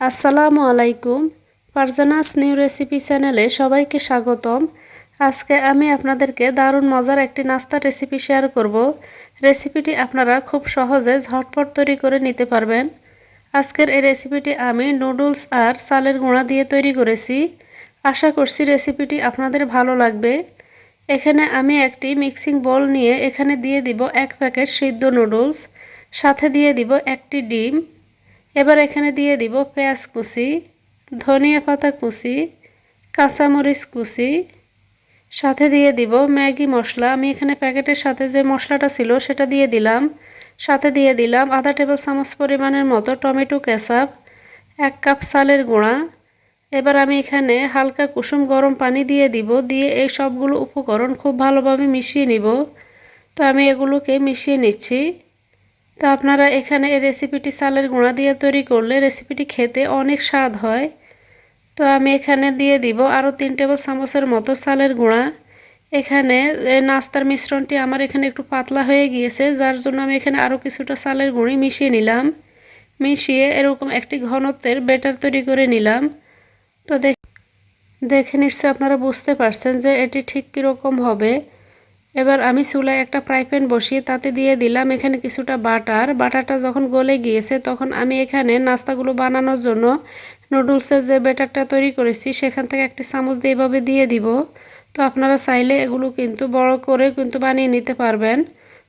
আসসালামু আলাইকুম। Farzana's new recipe চ্যানেলে সবাইকে স্বাগতম। আজকে আমি আপনাদেরকে দারুণ মজার একটি নাস্তার রেসিপি শেয়ার করব। রেসিপিটি আপনারা খুব সহজে ঝটপট তৈরি করে নিতে পারবেন। আজকের এই রেসিপিটি আমি নুডলস আর চালের গুঁড়া দিয়ে তৈরি করেছি। আশা করছি রেসিপিটি আপনাদের ভালো লাগবে। এখানে আমি একটি মিক্সিং বল নিয়ে এখানে দিয়ে দিব এক প্যাকেট সিদ্ধ নুডলস, সাথে দিয়ে দিব একটি ডিম এবার এখানে দিয়ে দিব পেঁয়াজ কুচি, ধনিয়া পাতা কুচি, কাঁচামরিচ কুচি। সাথে দিয়ে দিব ম্যাগি মশলা। আমি এখানে প্যাকেটের সাথে যে মশলাটা ছিল সেটা দিয়ে দিলাম। সাথে দিয়ে দিলাম আধা টেবিল চামচ পরিমাণের মতো টমেটো কেচাপ, এক কাপ চালের গুঁড়া। এবার আমি এখানে হালকা কুসুম গরম পানি দিয়ে দিব, দিয়ে এই সবগুলো উপকরণ খুব ভালোভাবে মিশিয়ে নিব। তো আমি এগুলোকে মিশিয়ে নিচ্ছি। তো আপনারা এখানে এই রেসিপিটি চালের গুঁড়া দিয়ে তৈরি করলে রেসিপিটি খেতে অনেক স্বাদ হয়। তো আমি এখানে দিয়ে দিব আরও তিন টেবিল চামচের মতো চালের গুঁড়া। এখানে নাস্তার মিশ্রণটি আমার এখানে একটু পাতলা হয়ে গিয়েছে, যার জন্য আমি এখানে আরও কিছুটা চালের গুঁড়ি মিশিয়ে নিলাম। মিশিয়ে এরকম একটি ঘনত্বের বেটার তৈরি করে নিলাম। তো দেখে নিশ্চয় আপনারা বুঝতে পারছেন যে এটি ঠিক কীরকম হবে। এবার আমি চুলায় একটা ফ্রাই প্যান বসিয়ে তাতে দিয়ে দিলাম এখানে কিছুটা বাটার। বাটারটা যখন গলে গিয়েছে তখন আমি এখানে নাস্তাগুলো বানানোর জন্য নুডলসের যে ব্যাটারটা তৈরি করেছি সেখান থেকে একটি চামচ দিয়ে এভাবে দিয়ে দিব। তো আপনারা চাইলে এগুলো কিন্তু বড় করে কিন্তু বানিয়ে নিতে পারবেন।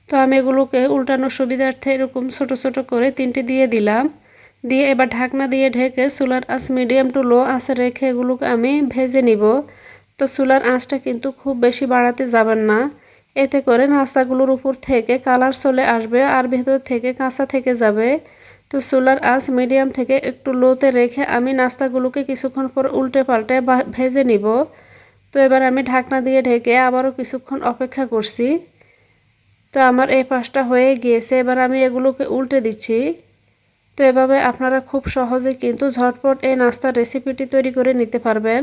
তো আমি এগুলোকে উল্টানোর সুবিধার্থে এরকম ছোট ছোট করে তিনটে দিয়ে দিলাম। দিয়ে এবার ঢাকনা দিয়ে ঢেকে চুলার আঁচ মিডিয়াম টু লো আঁচে রেখে এগুলোকে আমি ভেজে নিব। তো চুলার আঁচটা কিন্তু খুব বেশি বাড়াতে যাবেন না। এতে করে নাস্তাগুলোর উপর থেকে কালার চলে আসবে আর ভেতর থেকে কাঁচা থেকে যাবে। তো চুলার আঁচ মিডিয়াম থেকে একটু লোতে রেখে আমি নাস্তাগুলোকে কিছুক্ষণ পর উল্টে পাল্টে ভেজে নিব। তো এবার আমি ঢাকনা দিয়ে ঢেকে আবারও কিছুক্ষণ অপেক্ষা করছি। তো আমার এই পাশটা হয়ে গিয়েছে, এবার আমি এগুলোকে উল্টে দিচ্ছি। তো এভাবে আপনারা খুব সহজে কিন্তু ঝটপট এই নাস্তার রেসিপিটি তৈরি করে নিতে পারবেন।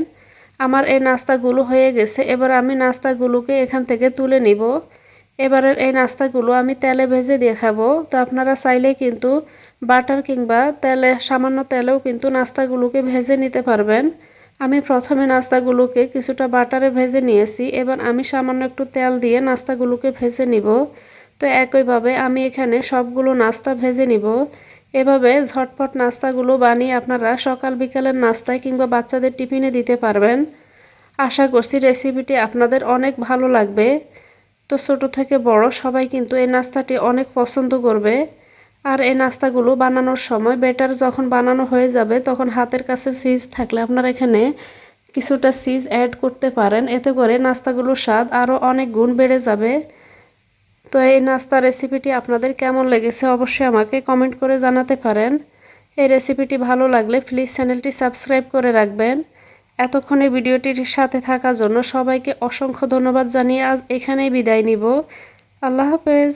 আমার এই নাস্তাগুলো হয়ে গেছে, এবার আমি নাস্তাগুলোকে এখান থেকে তুলে নিব। এবারের এই নাস্তাগুলো আমি তেলে ভেজে দেখাবো তো আপনারা চাইলে কিন্তু বাটার কিংবা তেলে, সামান্য তেলেও কিন্তু নাস্তাগুলোকে ভেজে নিতে পারবেন। আমি প্রথমে নাস্তাগুলোকে কিছুটা বাটারে ভেজে নিয়েছি, এবার আমি সামান্য একটু তেল দিয়ে নাস্তাগুলোকে ভেজে নিব। তো একইভাবে আমি এখানে সবগুলো নাস্তা ভেজে নিব। এভাবে ঝটপট নাস্তাগুলো বানিয়ে আপনারা সকাল বিকালের নাস্তায় কিংবা বাচ্চাদের টিফিনে দিতে পারবেন। আশা করছি রেসিপিটি আপনাদের অনেক ভালো লাগবে। তো ছোট থেকে বড় সবাই কিন্তু এই নাস্তাটি অনেক পছন্দ করবে। আর এই নাস্তাগুলো বানানোর সময় বেটার যখন বানানো হয়ে যাবে তখন হাতের কাছে সিজ থাকলে আপনারা এখানে কিছুটা সিজ অ্যাড করতে পারেন। এতে করে নাস্তাগুলোর স্বাদ আরও অনেক গুণ বেড়ে যাবে। তো এই নাস্তা রেসিপিটি আপনাদের কেমন লেগেছে অবশ্যই আমাকে কমেন্ট করে জানাতে পারেন। এই রেসিপিটি ভালো লাগলে প্লিজ চ্যানেলটি সাবস্ক্রাইব করে রাখবেন। এতক্ষণে ভিডিওটির সাথে থাকার জন্য সবাইকে অসংখ্য ধন্যবাদ জানিয়ে আজ এখানেই বিদায় নিব। আল্লাহ হাফেজ।